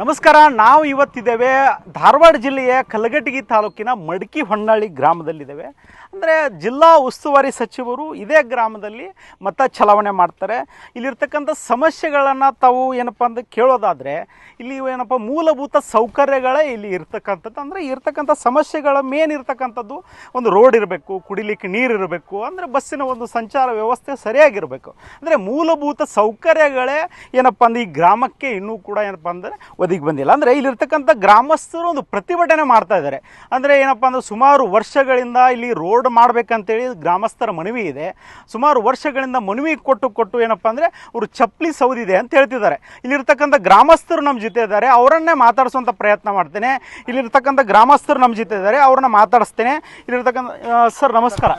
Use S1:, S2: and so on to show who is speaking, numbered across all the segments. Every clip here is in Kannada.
S1: ನಮಸ್ಕಾರ ನಾವು ಇವತ್ತಿದ್ದೇವೆ ಧಾರವಾಡ ಜಿಲ್ಲೆಯ ಕಲಘಟಗಿ ತಾಲೂಕಿನ ಮಡಕಿ ಹೊನ್ನಾಳಿ ಗ್ರಾಮದಲ್ಲಿದ್ದೇವೆ. ಅಂದರೆ ಜಿಲ್ಲಾ ಉಸ್ತುವಾರಿ ಸಚಿವರು ಇದೇ ಗ್ರಾಮದಲ್ಲಿ ಮತ ಚಲಾವಣೆ ಮಾಡ್ತಾರೆ. ಇಲ್ಲಿರ್ತಕ್ಕಂಥ ಸಮಸ್ಯೆಗಳನ್ನು ತಾವು ಏನಪ್ಪ ಅಂತ ಕೇಳೋದಾದರೆ ಇಲ್ಲಿ ಏನಪ್ಪ ಮೂಲಭೂತ ಸೌಕರ್ಯಗಳೇ ಇಲ್ಲಿ ಇರ್ತಕ್ಕಂಥದ್ದು. ಅಂದರೆ ಇರ್ತಕ್ಕಂಥ ಸಮಸ್ಯೆಗಳ ಮೇನ್ ಇರ್ತಕ್ಕಂಥದ್ದು ಒಂದು ರೋಡ್ ಇರಬೇಕು, ಕುಡಿಲಿಕ್ಕೆ ನೀರು ಇರಬೇಕು, ಅಂದರೆ ಬಸ್ಸಿನ ಒಂದು ಸಂಚಾರ ವ್ಯವಸ್ಥೆ ಸರಿಯಾಗಿರಬೇಕು. ಅಂದರೆ ಮೂಲಭೂತ ಸೌಕರ್ಯಗಳೇ ಏನಪ್ಪ ಅಂದ್ರೆ ಈ ಗ್ರಾಮಕ್ಕೆ ಇನ್ನೂ ಕೂಡ ಏನಪ್ಪ ಅಂದರೆ ಒದಗಿ ಬಂದಿಲ್ಲ. ಅಂದರೆ ಇಲ್ಲಿರ್ತಕ್ಕಂಥ ಗ್ರಾಮಸ್ಥರು ಒಂದು ಪ್ರತಿಭಟನೆ ಮಾಡ್ತಾ ಇದ್ದಾರೆ. ಅಂದರೆ ಏನಪ್ಪ ಅಂದ್ರೆ ಸುಮಾರು ವರ್ಷಗಳಿಂದ ಇಲ್ಲಿ ರೋಡ್ ಮಾಡಬೇಕಂತೇಳಿ ಗ್ರಾಮಸ್ಥರ ಮನವಿ ಇದೆ. ಸುಮಾರು ವರ್ಷಗಳಿಂದ ಮನವಿ ಕೊಟ್ಟು ಕೊಟ್ಟು ಏನಪ್ಪ ಅಂದರೆ ಅವರು ಚಪ್ಪಲಿ ಸೌದಿದೆ ಅಂತ ಹೇಳ್ತಿದ್ದಾರೆ. ಇಲ್ಲಿರ್ತಕ್ಕಂಥ ಗ್ರಾಮಸ್ಥರು ನಮ್ಮ ಜೊತೆ ಇದ್ದಾರೆ. ಅವರನ್ನೇ ಮಾತಾಡಿಸುವಂಥ ಪ್ರಯತ್ನ ಮಾಡ್ತೇನೆ. ಇಲ್ಲಿರ್ತಕ್ಕಂಥ ಗ್ರಾಮಸ್ಥರು ನಮ್ಮ ಜೊತೆ ಇದ್ದಾರೆ. ಅವ್ರನ್ನ ಮಾತಾಡಿಸ್ತೇನೆ. ಇಲ್ಲಿರ್ತಕ್ಕಂಥ ಸರ್, ನಮಸ್ಕಾರ.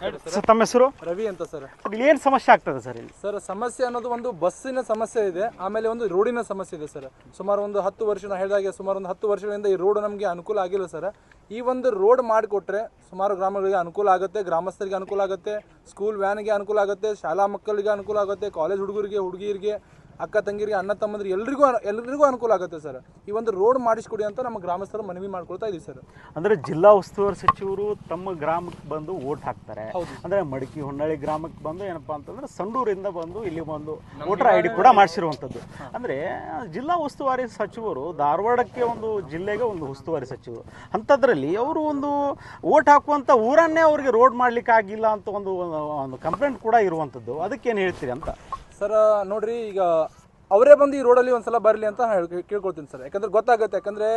S1: ಸರ್. ತಮ್ಮ ಹೆಸರು?
S2: ರವಿ ಅಂತ ಸರ್.
S1: ಇಲ್ಲಿ ಏನು ಸಮಸ್ಯೆ ಆಗ್ತದೆ ಸರ್ ಇಲ್ಲಿ?
S2: ಸರ್ ಸಮಸ್ಯೆ ಅನ್ನೋದು ಒಂದು ಬಸ್ಸಿನ ಸಮಸ್ಯೆ ಇದೆ ಆಮೇಲೆ ಒಂದು ರೋಡಿನ ಸಮಸ್ಯೆ ಇದೆ ಸರ್. ಸುಮಾರು ಒಂದು ಹತ್ತು ವರ್ಷ ನಾ ಹೇಳಿದಾಗೆ ಸುಮಾರು ಒಂದು ಹತ್ತು ವರ್ಷಗಳಿಂದ ಈ ರೋಡ್ ನಮಗೆ ಅನುಕೂಲ ಆಗಿಲ್ಲ ಸರ್. ಈ ಒಂದು ರೋಡ್ ಮಾಡಿಕೊಟ್ರೆ ಸುಮಾರು ಗ್ರಾಮಗಳಿಗೆ ಅನುಕೂಲ ಆಗುತ್ತೆ ಗ್ರಾಮಸ್ಥರಿಗೆ ಅನುಕೂಲ ಆಗುತ್ತೆ ಸ್ಕೂಲ್ ವ್ಯಾನ್ಗೆ ಅನುಕೂಲ ಆಗುತ್ತೆ ಶಾಲಾ ಮಕ್ಕಳಿಗೆ ಅನುಕೂಲ ಆಗುತ್ತೆ ಕಾಲೇಜ್ ಹುಡುಗರಿಗೆ ಹುಡುಗಿಯರಿಗೆ ಅಕ್ಕ ತಂಗಿರಿಗೆ ಅಣ್ಣ ತಮ್ಮಂದ್ರೆ ಎಲ್ರಿಗೂ ಎಲ್ರಿಗೂ ಅನುಕೂಲ ಆಗುತ್ತೆ ಸರ್. ಈ ಒಂದು ರೋಡ್ ಮಾಡಿಸ್ಕೊಡಿ ಅಂತ ನಮ್ಮ ಗ್ರಾಮಸ್ಥರು ಮನವಿ ಮಾಡ್ಕೊಳ್ತಾ ಇದೀವಿ ಸರ್.
S1: ಅಂದ್ರೆ ಜಿಲ್ಲಾ ಉಸ್ತುವಾರಿ ಸಚಿವರು ತಮ್ಮ ಗ್ರಾಮಕ್ಕೆ ಬಂದು ಓಟ್ ಹಾಕ್ತಾರೆ. ಅಂದ್ರೆ ಮಡಕಿ ಹೊನ್ನಾಳಿ ಗ್ರಾಮಕ್ಕೆ ಬಂದು ಏನಪ್ಪಾ ಅಂತಂದ್ರೆ ಸಂಡೂರಿಂದ ಬಂದು ಇಲ್ಲಿ ಬಂದು ವೋಟರ್ ಐ ಡಿ ಕೂಡ ಮಾಡಿಸಿರುವಂಥದ್ದು. ಅಂದ್ರೆ ಜಿಲ್ಲಾ ಉಸ್ತುವಾರಿ ಸಚಿವರು ಧಾರವಾಡಕ್ಕೆ ಒಂದು ಜಿಲ್ಲೆಗೆ ಒಂದು ಉಸ್ತುವಾರಿ ಸಚಿವರು. ಅಂಥದ್ರಲ್ಲಿ ಅವರು ಒಂದು ಓಟ್ ಹಾಕುವಂಥ ಊರನ್ನೇ ಅವರಿಗೆ ರೋಡ್ ಮಾಡ್ಲಿಕ್ಕೆ ಆಗಿಲ್ಲ ಅಂತ ಒಂದು ಒಂದು ಕಂಪ್ಲೇಂಟ್ ಕೂಡ ಇರುವಂಥದ್ದು. ಅದಕ್ಕೇನು ಹೇಳ್ತೀರಿ ಅಂತ?
S2: ಸರ್, ನೋಡ್ರಿ, ಈಗ ಅವರೇ ಬಂದು ಈ ರೋಡಲ್ಲಿ ಒಂದ್ಸಲ ಬರಲಿ ಅಂತ ಕೇಳ್ಕೊಳ್ತೀನಿ ಸರ್. ಯಾಕಂದ್ರೆ ಗೊತ್ತಾಗುತ್ತೆ, ಯಾಕಂದ್ರೆ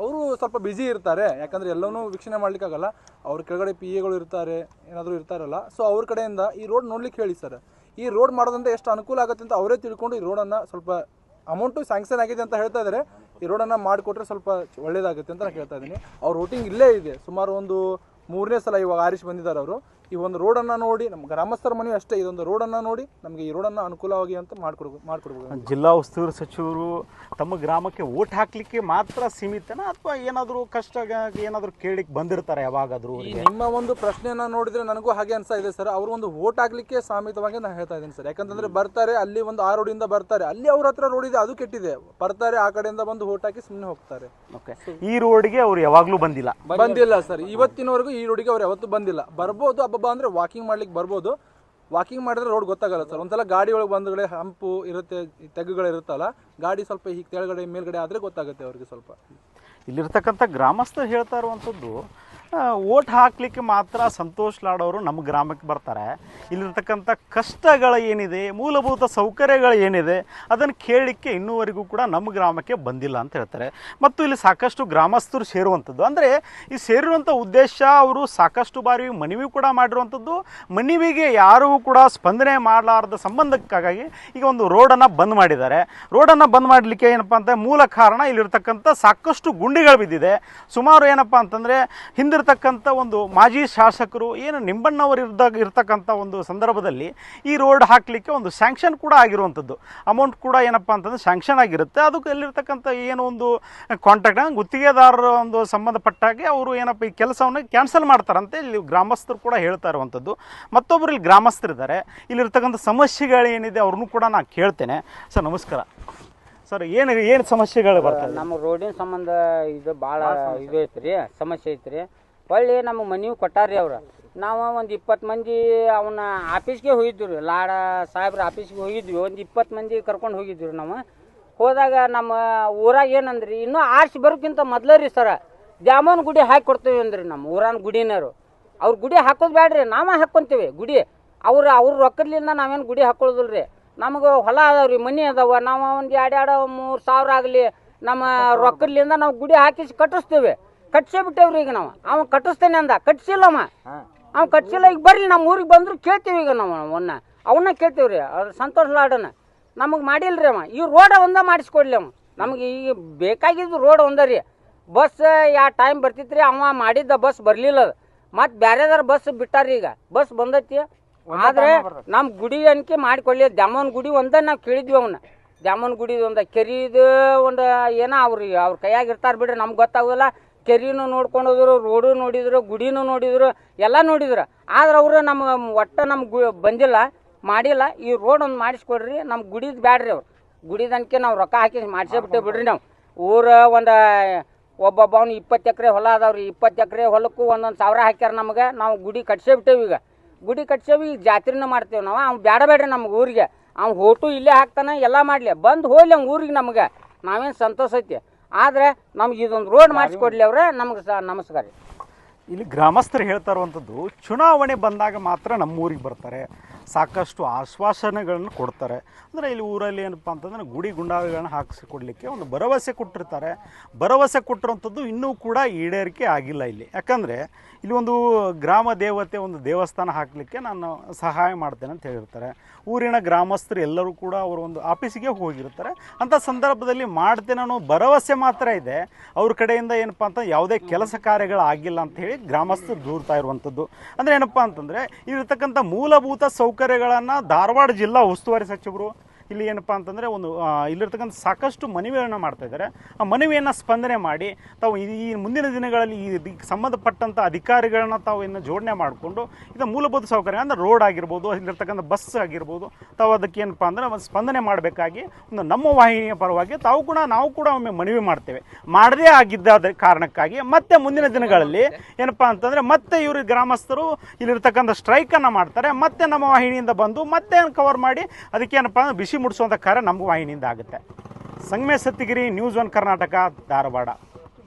S2: ಅವರು ಸ್ವಲ್ಪ ಬಿಜಿ ಇರ್ತಾರೆ. ಯಾಕಂದ್ರೆ ಎಲ್ಲವನ್ನೂ ವೀಕ್ಷಣೆ ಮಾಡ್ಲಿಕ್ಕಾಗಲ್ಲ. ಅವ್ರ ಕೆಳಗಡೆ ಪಿ ಎಗಳು ಇರ್ತಾರೆ, ಏನಾದರೂ ಇರ್ತಾರಲ್ಲ. ಸೊ ಅವ್ರ ಕಡೆಯಿಂದ ಈ ರೋಡ್ ನೋಡ್ಲಿಕ್ಕೆ ಹೇಳಿ ಸರ್. ಈ ರೋಡ್ ಮಾಡೋದಂತ ಎಷ್ಟು ಅನುಕೂಲ ಆಗುತ್ತೆ ಅಂತ ಅವರೇ ತಿಳ್ಕೊಂಡು ಈ ರೋಡನ್ನು ಸ್ವಲ್ಪ ಅಮೌಂಟು ಸ್ಯಾಂಕ್ಷನ್ ಆಗಿದೆ ಅಂತ ಹೇಳ್ತಾ ಇದ್ದಾರೆ ಈ ರೋಡನ್ನು ಮಾಡಿಕೊಟ್ರೆ ಸ್ವಲ್ಪ ಒಳ್ಳೇದಾಗುತ್ತೆ ಅಂತ ನಾನು ಕೇಳ್ತಾ ಇದ್ದೀನಿ. ಅವ್ರ ರೂಟಿಂಗ್ ಇಲ್ಲೇ ಇದೆ. ಸುಮಾರು ಒಂದು ಮೂರನೇ ಸಲ ಇವಾಗ ಆರಿಸಿ ಬಂದಿದ್ದಾರೆ ಅವರು. ಈ ಒಂದು ರೋಡನ್ನು ನೋಡಿ ನಮ್ಮ ಗ್ರಾಮಸ್ಥರ ಮನೆ ಅಷ್ಟೇ ಇದೊಂದು ರೋಡನ್ನು ನೋಡಿ ನಮಗೆ ಈ ರೋಡನ್ನು ಅನುಕೂಲವಾಗಿ ಅಂತ ಮಾಡ್ಕೊಡ್ಬೇಕು ಮಾಡ್ಕೊಡ್ಬೇಕು.
S1: ಜಿಲ್ಲಾ ಉಸ್ತುವಾರಿ ಸಚಿವರು ತಮ್ಮ ಗ್ರಾಮಕ್ಕೆ ಓಟ್ ಹಾಕ್ಲಿಕ್ಕೆ ಮಾತ್ರ ಸೀಮಿತನ ಅಥವಾ ಏನಾದರೂ ಕಷ್ಟ ಏನಾದರೂ ಕೇಳಿಕ್ ಬಂದಿರ್ತಾರೆ ಯಾವಾಗಾದರೂ
S2: ನಿಮ್ಮ ಒಂದು ಪ್ರಶ್ನೆಯನ್ನು ನೋಡಿದ್ರೆ ನನಗೂ ಹಾಗೆ ಅನ್ಸ್ತಾ ಇದೆ ಸರ್. ಅವರು ಒಂದು ಓಟ್ ಹಾಕ್ಲಿಕ್ಕೆ ಸಾಮಿತವಾಗಿ ನಾನು ಹೇಳ್ತಾ ಇದ್ದೀನಿ ಸರ್. ಯಾಕಂತಂದ್ರೆ ಬರ್ತಾರೆ ಅಲ್ಲಿ ಒಂದು ಆ ರೋಡಿಂದ ಬರ್ತಾರೆ ಅಲ್ಲಿ ಅವ್ರ ಹತ್ರ ರೋಡ್ ಇದೆ ಅದು ಕೆಟ್ಟಿದೆ. ಬರ್ತಾರೆ ಆ ಕಡೆಯಿಂದ ಬಂದು ಓಟ್ ಹಾಕಿ ಸುಮ್ಮನೆ ಹೋಗ್ತಾರೆ.
S1: ಓಕೆ. ಈ ರೋಡ್ಗೆ ಅವ್ರು ಯಾವಾಗಲೂ ಬಂದಿಲ್ಲ?
S2: ಬಂದಿಲ್ಲ ಸರ್. ಇವತ್ತಿನವರೆಗೂ ಈ ರೋಡಿಗೆ ಅವ್ರು ಯಾವತ್ತೂ ಬಂದಿಲ್ಲ. ಬರ್ಬೋದು ಅಬ್ಬಬ್ಬ ಅಂದ್ರೆ ವಾಕಿಂಗ್ ಮಾಡ್ಲಿಕ್ಕೆ ಬರ್ಬೋದು. ವಾಕಿಂಗ್ ಮಾಡಿದ್ರೆ ರೋಡ್ ಗೊತ್ತಾಗಲ್ಲ ಸರ್ ಒಂದ್ಸಲ ಗಾಡಿ ಒಳಗೆ ಬಂದಗಡೆ ಹಂಪು ಇರುತ್ತೆ ತೆಗ್ಗುಗಳಿರುತ್ತಲ್ಲ ಗಾಡಿ ಸ್ವಲ್ಪ ಹೀಗೆ ಕೆಳಗಡೆ ಮೇಲ್ಗಡೆ ಆದ್ರೆ ಗೊತ್ತಾಗುತ್ತೆ ಅವ್ರಿಗೆ ಸ್ವಲ್ಪ.
S1: ಇಲ್ಲಿರ್ತಕ್ಕಂಥ ಗ್ರಾಮಸ್ಥರು ಹೇಳ್ತಾ ಇರುವಂಥದ್ದು ಓಟ್ ಹಾಕ್ಲಿಕ್ಕೆ ಮಾತ್ರ ಸಂತೋಷ್ ಲಾಡೋರು ನಮ್ಮ ಗ್ರಾಮಕ್ಕೆ ಬರ್ತಾರೆ. ಇಲ್ಲಿರ್ತಕ್ಕಂಥ ಕಷ್ಟಗಳು ಏನಿದೆ, ಮೂಲಭೂತ ಸೌಕರ್ಯಗಳು ಏನಿದೆ, ಅದನ್ನು ಕೇಳಲಿಕ್ಕೆ ಇನ್ನೂವರೆಗೂ ಕೂಡ ನಮ್ಮ ಗ್ರಾಮಕ್ಕೆ ಬಂದಿಲ್ಲ ಅಂತ ಹೇಳ್ತಾರೆ. ಮತ್ತು ಇಲ್ಲಿ ಸಾಕಷ್ಟು ಗ್ರಾಮಸ್ಥರು ಸೇರುವಂಥದ್ದು. ಅಂದರೆ ಈ ಸೇರಿರುವಂಥ ಉದ್ದೇಶ ಅವರು ಸಾಕಷ್ಟು ಬಾರಿ ಮನವಿ ಕೂಡ ಮಾಡಿರುವಂಥದ್ದು. ಮನವಿಗೆ ಯಾರೂ ಕೂಡ ಸ್ಪಂದನೆ ಮಾಡಲಾರದ ಸಂಬಂಧಕ್ಕಾಗಿ ಈಗ ಒಂದು ರೋಡನ್ನು ಬಂದ್ ಮಾಡಿದ್ದಾರೆ. ರೋಡನ್ನು ಬಂದ್ ಮಾಡಲಿಕ್ಕೆ ಏನಪ್ಪ ಅಂತ ಮೂಲ ಕಾರಣ ಇಲ್ಲಿರ್ತಕ್ಕಂಥ ಸಾಕಷ್ಟು ಗುಂಡಿಗಳು ಬಿದ್ದಿದೆ. ಸುಮಾರು ಏನಪ್ಪ ಅಂತಂದರೆ ಹಿಂದಿರ್ತಕ್ಕಂಥ ಒಂದು ಮಾಜಿ ಶಾಸಕರು ಏನು ನಿಂಬಣ್ಣವರು ಇದ್ದಾಗ ಇರ್ತಕ್ಕಂಥ ಒಂದು ಸಂದರ್ಭದಲ್ಲಿ ಈ ರೋಡ್ ಹಾಕಲಿಕ್ಕೆ ಒಂದು ಸ್ಯಾಂಕ್ಷನ್ ಕೂಡ ಆಗಿರುವಂಥದ್ದು. ಅಮೌಂಟ್ ಕೂಡ ಏನಪ್ಪ ಅಂತಂದ್ರೆ ಸ್ಯಾಂಕ್ಷನ್ ಆಗಿರುತ್ತೆ. ಅದಕ್ಕೆ ಎಲ್ಲಿರ್ತಕ್ಕಂಥ ಏನು ಒಂದು ಕಾಂಟ್ರಾಕ್ಟ್ ಗುತ್ತಿಗೆದಾರರ ಒಂದು ಸಂಬಂಧಪಟ್ಟಾಗೆ ಅವರು ಏನಪ್ಪ ಈ ಕೆಲಸವನ್ನು ಕ್ಯಾನ್ಸಲ್ ಮಾಡ್ತಾರಂತೆ. ಇಲ್ಲಿ ಗ್ರಾಮಸ್ಥರು ಕೂಡ ಹೇಳ್ತಾ ಇರುವಂಥದ್ದು. ಮತ್ತೊಬ್ಬರು ಇಲ್ಲಿ ಗ್ರಾಮಸ್ಥರಿದ್ದಾರೆ. ಇಲ್ಲಿರ್ತಕ್ಕಂಥ ಸಮಸ್ಯೆಗಳು ಏನಿದೆ ಅವ್ರನ್ನೂ ಕೂಡ ನಾನು ಕೇಳ್ತೇನೆ. ಸರ್ ನಮಸ್ಕಾರ. ಸರ್ ಏನು ಏನು ಸಮಸ್ಯೆಗಳು ಬರ್ತವೆ
S3: ನಮ್ಮ ರೋಡಿನ ಸಂಬಂಧ ಇದು ಭಾಳ ಇದು ಐತ್ರಿ ಸಮಸ್ಯೆ ಐತ್ರಿ. ಹೊಳ್ಳಿ ನಮ್ಮ ಮನೆಯೂ ಕೊಟ್ಟಾರ್ರಿ ಅವ್ರು. ನಾವು ಒಂದು ಇಪ್ಪತ್ತು ಮಂದಿ ಅವನ ಆಫೀಸ್ಗೆ ಹೋಗಿದ್ವಿ ರೀ ಲಾಡ ಸಾಹೇಬ್ರ ಆಫೀಸ್ಗೆ ಹೋಗಿದ್ವಿ. ಒಂದು ಇಪ್ಪತ್ತು ಮಂದಿ ಕರ್ಕೊಂಡು ಹೋಗಿದ್ವಿ ರೀ ನಾವು. ಹೋದಾಗ ನಮ್ಮ ಊರಾಗ ಏನಂದ್ರಿ, ಇನ್ನೂ ಆರ್ಸಿ ಬರೋಕ್ಕಿಂತ ಮೊದಲೇ ರೀ ಸರ. ದ್ಯಾಮೋನ್ ಗುಡಿ ಹಾಕಿ ಕೊಡ್ತೀವಿ ಅಂದ್ರಿ ನಮ್ಮ ಊರಾನ ಗುಡಿನವರು. ಅವ್ರ ಗುಡಿ ಹಾಕೋದು ಬೇಡ್ರಿ ನಾವೇ ಹಾಕ್ಕೊಂತೀವಿ ಗುಡಿ. ಅವ್ರು, ಅವ್ರ ರೊಕ್ಕದ್ಲಿಂದ ನಾವೇನು ಗುಡಿ ಹಾಕೊಳ್ಳೋದಿಲ್ಲ ರೀ ನಮಗೆ ಹೊಲ ಅದಾವ್ರಿ, ಮನಿ ಅದಾವ. ನಾವು ಒಂದು ಎರಡು ಎರಡು, ಮೂರು ಸಾವಿರ ಆಗಲಿ ನಮ್ಮ ರೊಕ್ಕದ್ಲಿಂದ ನಾವು ಗುಡಿ ಹಾಕಿಸಿ ಕಟ್ಟಿಸ್ತೀವಿ. ಕಟ್ಸೇ ಬಿಟ್ಟೇವ್ರಿ ಈಗ ನಾವು. ಅವ ಕಟ್ಟಿಸ್ತೇನೆ ಅಂದ. ಕಟ್ಸಿಲ್ಲ ಅವ. ಅವ್ ಕಟ್ಸಿಲ್ಲ. ಈಗ ಬರ್ರಿ ನಮ್ಮ ಊರಿಗೆ ಬಂದ್ರು ಕೇಳ್ತೀವಿ ಈಗ ನಾವು ಅವನ್ನ. ಅವನ್ನ ಕೇಳ್ತೀವಿ ರೀ ಅವ್ರ ಸಂತೋಷ ಲಾಡನ್ನ ನಮಗೆ ಮಾಡಿಲ್ರಿ ಅವ. ಈ ರೋಡ ಒಂದ ಮಾಡಿಸ್ಕೊಡ್ಲಿ ಅವ. ನಮಗೆ ಈಗ ಬೇಕಾಗಿದ್ದು ರೋಡ್ ಒಂದ ರೀ. ಬಸ್ ಯಾ ಟೈಮ್ ಬರ್ತಿತ್ರಿ ಅವ ಮಾಡಿದ್ದ ಬಸ್ ಬರಲಿಲ್ಲ ಅದು. ಮತ್ತು ಬೇರೆದಾರ ಬಸ್ ಬಿಟ್ಟಾರ ಈಗ. ಬಸ್ ಬಂದೈತಿ. ಆದ್ರೆ ನಮ್ಮ ಗುಡಿ ಅನ್ಕೆ ಮಾಡಿಕೊಳ್ಳಿ. ದ್ಯಾಮನ್ ಗುಡಿ ಒಂದ ನಾವು ಕೇಳಿದ್ವಿ ಅವನ್ನ ದ್ಯಾಮನ್ ಗುಡಿ ಒಂದು ಕೆರಿದು ಒಂದು ಏನೋ ಅವ್ರಿಗೆ ಅವ್ರ ಕೈಯಾಗಿರ್ತಾರೆ ಬಿಡ್ರಿ. ನಮ್ಗೆ ಗೊತ್ತಾಗೋದಿಲ್ಲ. ಕೆರಿನೂ ನೋಡ್ಕೊಂಡು ಹೋದ್ರು, ರೋಡು ನೋಡಿದ್ರು, ಗುಡಿನೂ ನೋಡಿದ್ರು, ಎಲ್ಲ ನೋಡಿದ್ರು. ಆದ್ರೆ ಅವರು ನಮ್ಮ ಒಟ್ಟು ನಮ್ಮ ಗು, ಬಂದಿಲ್ಲ, ಮಾಡಿಲ್ಲ. ಈ ರೋಡ್ ಒಂದು ಮಾಡಿಸ್ಕೊಡ್ರಿ ನಮ್ಮ ಗುಡಿದು ಬ್ಯಾಡ್ರಿ ಅವ್ರು. ಗುಡಿದನ್ಕೆ ನಾವು ರೊಕ್ಕ ಹಾಕಿ ಮಾಡಿಸೇ ಬಿಟ್ಟೆ ಬಿಡ್ರಿ ನಾವು. ಊರ ಒಂದು, ಒಬ್ಬೊಬ್ಬವ್ನು ಇಪ್ಪತ್ತು ಎಕರೆ ಹೊಲ ಅದಾವ್ರಿ. ಇಪ್ಪತ್ತು ಎಕರೆ ಹೊಲಕ್ಕೂ ಒಂದೊಂದು ಸಾವಿರ ಹಾಕ್ಯಾರ ನಮಗೆ. ನಾವು ಗುಡಿ ಕಟ್ಸೇ ಬಿಟ್ಟೇವೆ ಈಗ. ಗುಡಿ ಕಟ್ಸೇವಿ ಈಗ ಜಾತ್ರೆನೂ ಮಾಡ್ತೇವೆ ನಾವು. ಅವ್ನು ಬೇಡ ಬೇಡ್ರಿ ನಮ್ಗೆ ಊರಿಗೆ. ಅವ್ನು ಹೋಟು ಇಲ್ಲೇ ಹಾಕ್ತಾನೆ, ಎಲ್ಲ ಮಾಡಲಿ. ಬಂದು ಹೋಗ್ಲಿ ಅವ್ನು ಊರಿಗೆ ನಮಗೆ. ನಾವೇನು ಸಂತೋಷ ಐತಿ. ಆದರೆ ನಮ್ಗೆ ಇದೊಂದು ರೋಡ್ ಮಾಡಿಸ್ಕೊಡ್ಲಿ ಅವ್ರೆ ನಮ್ಗೆ ಸ ನಮಸ್ಕಾರ ರೀ.
S1: ಇಲ್ಲಿ ಗ್ರಾಮಸ್ಥರು ಹೇಳ್ತಾ ಇರುವಂಥದ್ದು ಚುನಾವಣೆ ಬಂದಾಗ ಮಾತ್ರ ನಮ್ಮ ಊರಿಗೆ ಬರ್ತಾರೆ. ಸಾಕಷ್ಟು ಆಶ್ವಾಸನೆಗಳನ್ನು ಕೊಡ್ತಾರೆ. ಅಂದರೆ ಇಲ್ಲಿ ಊರಲ್ಲಿ ಏನಪ್ಪ ಅಂತಂದರೆ ಗುಡಿ ಗುಂಡಾಗಳನ್ನು ಹಾಕಿಸಿ ಕೊಡಲಿಕ್ಕೆ ಒಂದು ಭರವಸೆ ಕೊಟ್ಟಿರ್ತಾರೆ. ಭರವಸೆ ಕೊಟ್ಟಿರೋಂಥದ್ದು ಇನ್ನೂ ಕೂಡ ಈಡೇರಿಕೆ ಆಗಿಲ್ಲ ಇಲ್ಲಿ. ಯಾಕಂದರೆ ಇಲ್ಲಿ ಒಂದು ಗ್ರಾಮ ದೇವತೆ ಒಂದು ದೇವಸ್ಥಾನ ಹಾಕಲಿಕ್ಕೆ ನಾನು ಸಹಾಯ ಮಾಡ್ತೇನೆ ಅಂತ ಹೇಳಿರ್ತಾರೆ. ಊರಿನ ಗ್ರಾಮಸ್ಥರು ಎಲ್ಲರೂ ಕೂಡ ಅವರು ಒಂದು ಆಫೀಸಿಗೆ ಹೋಗಿರ್ತಾರೆ. ಅಂಥ ಸಂದರ್ಭದಲ್ಲಿ ಮಾಡ್ತೇನೆ ಅನ್ನೋ ಭರವಸೆ ಮಾತ್ರ ಇದೆ. ಅವ್ರ ಕಡೆಯಿಂದ ಏನಪ್ಪ ಅಂತ ಯಾವುದೇ ಕೆಲಸ ಕಾರ್ಯಗಳು ಆಗಿಲ್ಲ ಅಂತ ಹೇಳಿ ಗ್ರಾಮಸ್ಥರು ದೂರ್ತಾ ಇರುವಂಥದ್ದು. ಅಂದರೆ ಏನಪ್ಪ ಅಂತಂದರೆ ಇಲ್ಲಿರ್ತಕ್ಕಂಥ ಮೂಲಭೂತ ಸೌಕರ್ಯಗಳನ್ನು ಧಾರವಾಡ ಜಿಲ್ಲಾ ಉಸ್ತುವಾರಿ ಸಚಿವರು ಇಲ್ಲಿ ಏನಪ್ಪ ಅಂತಂದರೆ ಒಂದು ಇಲ್ಲಿರ್ತಕ್ಕಂಥ ಸಾಕಷ್ಟು ಮನವಿಯನ್ನು ಮಾಡ್ತಾ ಇದ್ದಾರೆ. ಆ ಮನವಿಯನ್ನು ಸ್ಪಂದನೆ ಮಾಡಿ ತಾವು ಈ ಮುಂದಿನ ದಿನಗಳಲ್ಲಿ ಈ ಸಂಬಂಧಪಟ್ಟಂಥ ಅಧಿಕಾರಿಗಳನ್ನ ತಾವು ಇನ್ನು ಜೋಡಣೆ ಮಾಡಿಕೊಂಡು ಇದು ಮೂಲಭೂತ ಸೌಕರ್ಯ ಅಂದರೆ ರೋಡ್ ಆಗಿರ್ಬೋದು, ಇಲ್ಲಿರ್ತಕ್ಕಂಥ ಬಸ್ ಆಗಿರ್ಬೋದು, ತಾವು ಅದಕ್ಕೆ ಏನಪ್ಪ ಅಂದರೆ ಒಂದು ಸ್ಪಂದನೆ ಮಾಡಬೇಕಾಗಿ ಒಂದು ನಮ್ಮ ವಾಹಿನಿಯ ಪರವಾಗಿ ತಾವು ಕೂಡ, ನಾವು ಕೂಡ ಒಮ್ಮೆ ಮನವಿ ಮಾಡ್ತೇವೆ. ಮಾಡದೇ ಆಗಿದ್ದ ಕಾರಣಕ್ಕಾಗಿ ಮತ್ತೆ ಮುಂದಿನ ದಿನಗಳಲ್ಲಿ ಏನಪ್ಪ ಅಂತಂದರೆ ಮತ್ತೆ ಇವರು ಗ್ರಾಮಸ್ಥರು ಇಲ್ಲಿರ್ತಕ್ಕಂಥ ಸ್ಟ್ರೈಕನ್ನು ಮಾಡ್ತಾರೆ, ಮತ್ತೆ ನಮ್ಮ ವಾಹಿನಿಯಿಂದ ಬಂದು ಮತ್ತೆ ಕವರ್ ಮಾಡಿ ಅದಕ್ಕೆ ಏನಪ್ಪ ಅಂದ್ರೆ ಬಿಸಿ ಮುಡಿಸುವಂಥ ಕಾರ್ಯ ನಮ್ಮ ವಾಹಿನಿಯಿಂದ ಆಗುತ್ತೆ. Sangamesh Sattigiri news one Karnataka Dharwad.